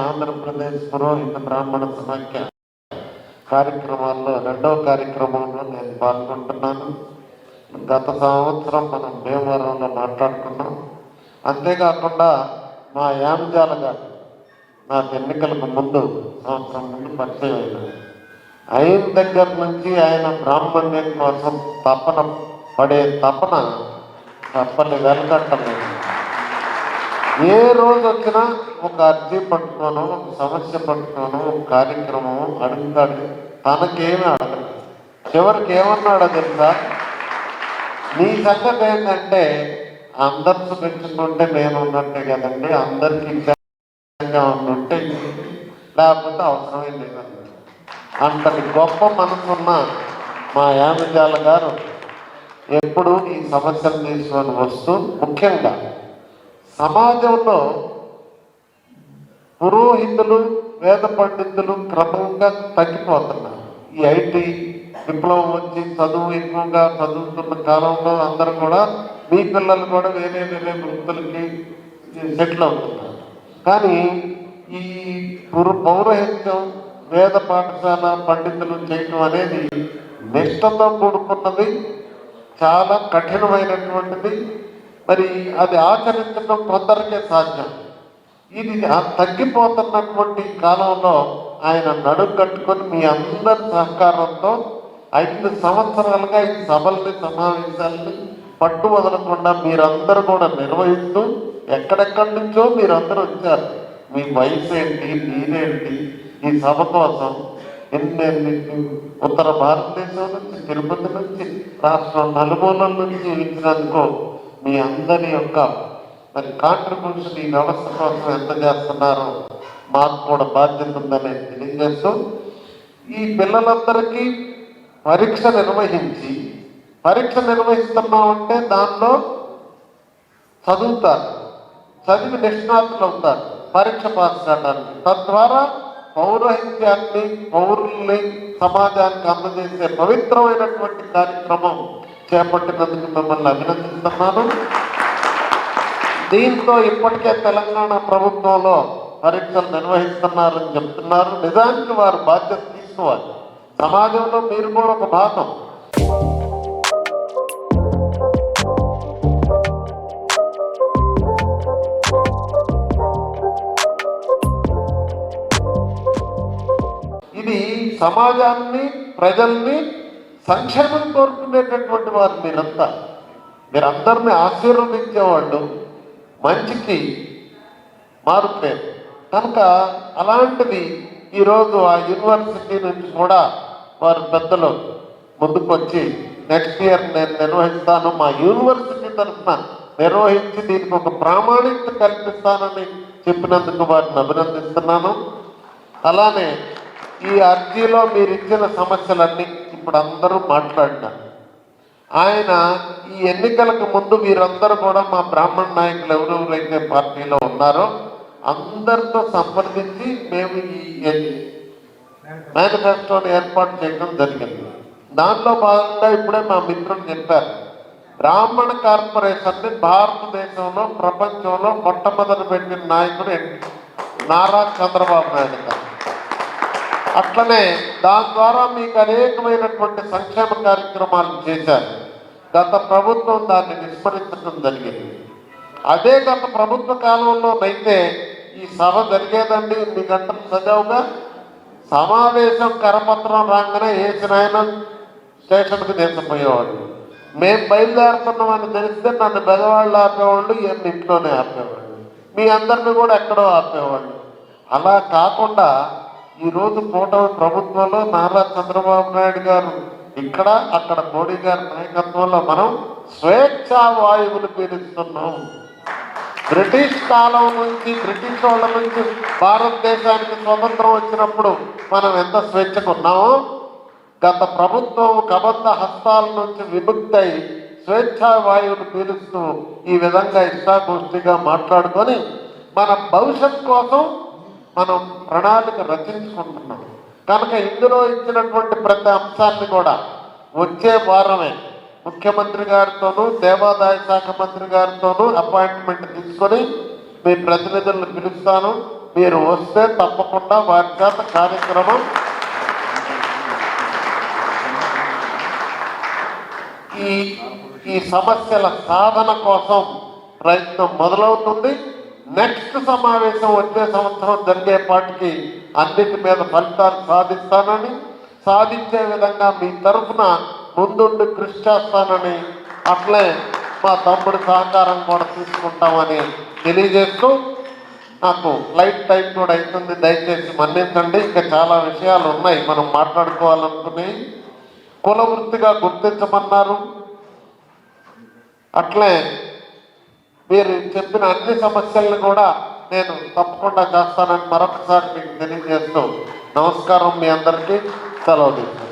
ఆంధ్రప్రదేశ్ పురోహిత బ్రాహ్మణ సమాఖ్య కార్యక్రమాల్లో రెండవ కార్యక్రమంలో నేను పాల్గొంటున్నాను. గత సంవత్సరం మనం భీమవరంలో మాట్లాడుకున్నాం. అంతేకాకుండా మా యామజాల గారు నాకు ఎన్నికలకు ముందు సంవత్సరం ముందు పరిచయం అయినారు. అయిన దగ్గర నుంచి ఆయన బ్రాహ్మణ్యం కోసం తపన పడే తపన తప్పని వెనకట్టలేదు ఏ రోజు వచ్చినా ఒక అర్జీ పట్టుకోను ఒక సమస్య పట్టుకోను ఒక కార్యక్రమం అడుగుతాడు. తనకేమీ అడగదు చివరికి ఏమన్నాడో తెలుసా? నీ సంగతి ఏంటంటే అందరితో పెంచుకుంటే నేను ఉన్నట్టే కదండి. అందరికీ ఇచ్చేగా ఉంటే లేకపోతే అవసరమే లేదండి అంతటి గొప్ప మనసున్న మా యామజాల గారు ఎప్పుడు ఈ సమస్యలు తీసుకొని వస్తూ ముఖ్యంగా సమాజంలో పురోహితులు వేద పండితులు క్రమంగా తగ్గిపోతున్నారు. ఈ ఐటీ విప్లవం వచ్చి చదువు ఎక్కువగా చదువుతున్న కాలంలో అందరూ కూడా మీ పిల్లలు కూడా వేరే వేరే వృత్తులకి సెటిల్ అవుతున్నారు. కానీ ఈ పురు పౌరహిత్యం వేద పాఠశాల పండితులు చేయటం అనేది నిష్టతో కూడుకున్నది చాలా కఠినమైనటువంటిది. మరి అది ఆచరించడం కొందరికే సాధ్యం. ఇది తగ్గిపోతున్నటువంటి కాలంలో ఆయన నడుం కట్టుకొని మీ అందరి సహకారంతో ఐదు సంవత్సరాలుగా ఈ సభల్ని సమావేశాలని పట్టు వదలకుండా మీరందరూ కూడా నిర్వహిస్తూ ఎక్కడెక్కడి నుంచో మీరందరూ వచ్చారు. మీ వయసు ఏంటి మీరేంటి ఈ సభ కోసం ఎన్ని ఎన్ని ఉత్తర భారతదేశం నుంచి తిరుపతి నుంచి రాష్ట్రం నలుమూలల నుంచి ఇచ్చినందుకు మీ అందరి యొక్క మరి కాంట్రిబ్యూషన్ ఈ వ్యవస్థ కోసం ఎంత చేస్తున్నారో మాకు కూడా బాధ్యత ఉందని తెలియజేస్తూ ఈ పిల్లలందరికీ పరీక్ష నిర్వహించి పరీక్ష నిర్వహిస్తున్నామంటే దానిలో చదువుతారు. చదివి నిష్ణాతులు అవుతారు. పరీక్ష పాస్ కావడానికి. తద్వారా పౌరహిత్యాన్ని పౌరుల్ని సమాజానికి అందజేసే పవిత్రమైనటువంటి కార్యక్రమం చేపట్టినందుకు మిమ్మల్ని అభినందిస్తున్నాను. దీంతో ఇప్పటికే తెలంగాణ ప్రభుత్వంలో పరీక్షలు నిర్వహిస్తున్నారని చెప్తున్నారు. నిజానికి వారు బాధ్యత తీసుకోవాలి. సమాజంలో మీరు కూడా ఒక భాగం. ఇది సమాజాన్ని ప్రజల్ని సంక్షేమం కోరుకునేటటువంటి వారు మీరంతా. మీరందరిని ఆశీర్వదించేవాళ్ళు. మంచికి మారుతారు కనుక అలాంటిది ఈరోజు ఆ యూనివర్సిటీ నుంచి కూడా వారు పెద్దలు ముందుకొచ్చి నెక్స్ట్ ఇయర్ నేను నిర్వహిస్తాను. మా యూనివర్సిటీ తరఫున నిర్వహించి దీనికి ఒక ప్రామాణికత కల్పిస్తానని చెప్పినందుకు వారిని అభినందిస్తున్నాను. అలానే ఈ అర్జీలో మీరు ఇచ్చిన సమస్యలన్నీ ఇప్పుడు అందరూ మాట్లాడినారు. ఆయన ఈ ఎన్నికలకు ముందు మీరందరూ కూడా మా బ్రాహ్మణ నాయకులు ఎవరెవరైతే పార్టీలో ఉన్నారో అందరితో సంప్రదించి మేము ఈ మేనిఫెస్టోని ఏర్పాటు చేయడం జరిగింది. దాంట్లో భాగంగా ఇప్పుడే మా మిత్రులు చెప్పారు. బ్రాహ్మణ కార్పొరేషన్ని భారతదేశంలో ప్రపంచంలో మొట్టమొదటి పెట్టిన నాయకుడు నారా చంద్రబాబు నాయుడు గారు. అట్లనే దాని ద్వారా మీకు అనేకమైనటువంటి సంక్షేమ కార్యక్రమాలు చేశారు. గత ప్రభుత్వం దాన్ని విస్మరించడం జరిగింది. అదే గత ప్రభుత్వ కాలంలోనైతే ఈ సభ జరిగేదండి. మీ గంటలు సజావుగా సమావేశం కరపత్రం రాగానే వేసిన స్టేషన్కి తీసుకుపోయేవాడు. మేము బయలుదేరుతున్నామని తెలిస్తే నన్ను బెదవాళ్ళు ఆపేవాళ్ళు ఈయన ఇంట్లోనే ఆపేవాళ్ళు. మీ అందరిని కూడా ఎక్కడో ఆపేవాళ్ళు. అలా కాకుండా ఈరోజు కూటమి ప్రభుత్వంలో నారా చంద్రబాబు నాయుడు గారు ఇక్కడ అక్కడ మోడీ గారి నాయకత్వంలో మనం స్వేచ్ఛా వాయువులు పీలుస్తున్నాం బ్రిటిష్ కాలం నుంచి బ్రిటిష్ వాళ్ళ నుంచి భారతదేశానికి స్వతంత్రం వచ్చినప్పుడు మనం ఎంత స్వేచ్ఛకు ఉన్నామో గత ప్రభుత్వం కబద్ధ హస్తాల నుంచి విముక్తై స్వేచ్ఛా వాయువులు పీలుస్తూ ఈ విధంగా ఇష్టాగోష్ఠిగా మాట్లాడుకొని మన భవిష్యత్ కోసం మనం ప్రణాళిక రచించుకుంటున్నాం. కనుక ఇందులో ఇచ్చినటువంటి ప్రతి అంశాన్ని కూడా వచ్చే వారమే ముఖ్యమంత్రి గారితోనూ దేవాదాయ శాఖ మంత్రి గారితోనూ అపాయింట్మెంట్ తీసుకొని మీ ప్రతినిధులను పిలుస్తాను. మీరు వస్తే తప్పకుండా వారి చేత కార్యక్రమం ఈ ఈ సమస్యల సాధన కోసం ప్రయత్నం మొదలవుతుంది. నెక్స్ట్ సమావేశం వచ్చే సంవత్సరం జరిగేపాటికి అన్నిటి మీద ఫలితాలు సాధిస్తానని సాధించే విధంగా మీ తరఫున ముందుండి కృషి చేస్తానని అట్లే మా తమ్ముడి సహకారం కూడా తీసుకుంటామని తెలియజేస్తూ నాకు లైట్ టైం కూడా అవుతుంది దయచేసి మన్నించండి. ఇంకా చాలా విషయాలు ఉన్నాయి మనం మాట్లాడుకోవాలనుకుని. కుల వృత్తిగా గుర్తించమన్నారు. అట్లే మీరు చెప్పిన అన్ని సమస్యలను కూడా నేను తప్పకుండా చేస్తానని మరొకసారి మీకు తెలియజేస్తూ నమస్కారం మీ అందరికీ. సెలవు తీసుకుంటాను